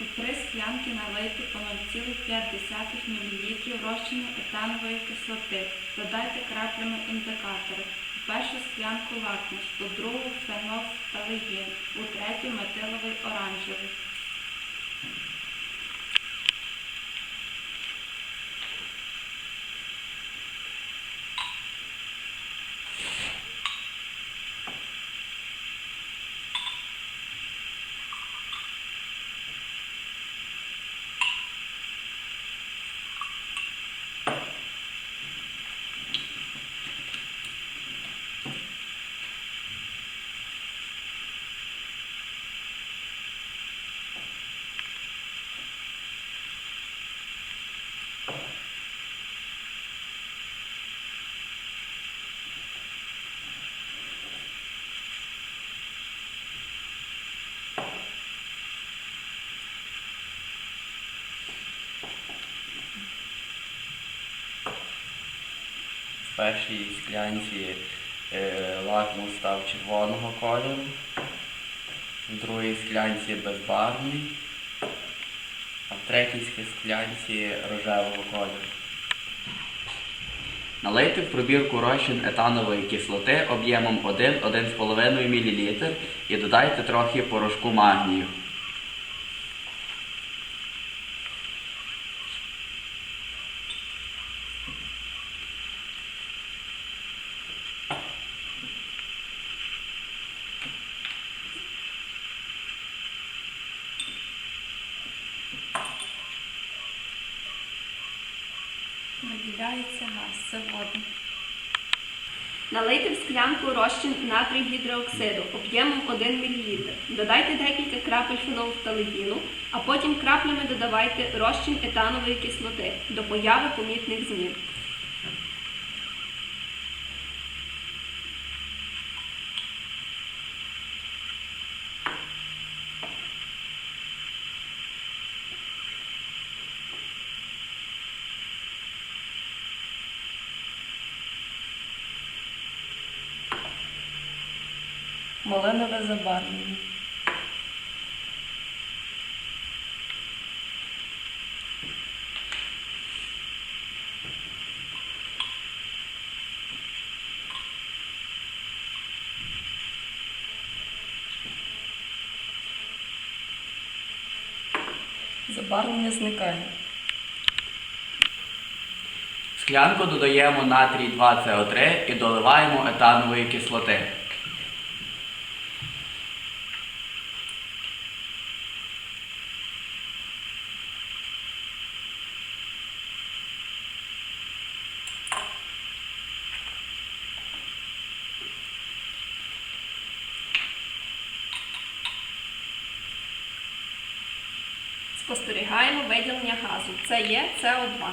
У три склянки налийте по 0,5 мл розчину етанової кислоти. Додайте краплями індикатори. У першу склянку лакмус, у другу фенофталегін, у третю метиловий оранжевий. В першій склянці е, лакмус став червоного кольору, в другій склянці безбарвний, а в третій склянці рожевого кольору. Налийте в пробірку розчин етанової кислоти об'ємом 1-1,5 мл і додайте трохи порошку магнію. Виділяється газ, це. Налийте в склянку розчин натрій гідрооксиду об'ємом 1 мл. Додайте декілька крапель фенолфталегіну, а потім краплями додавайте розчин етанової кислоти до появи помітних змін. Малинове забарвлення. Забарвлення зникає. В склянку додаємо натрій 2СО3 і доливаємо етанової кислоти. Спостерігаємо виділення газу. Це є СО2.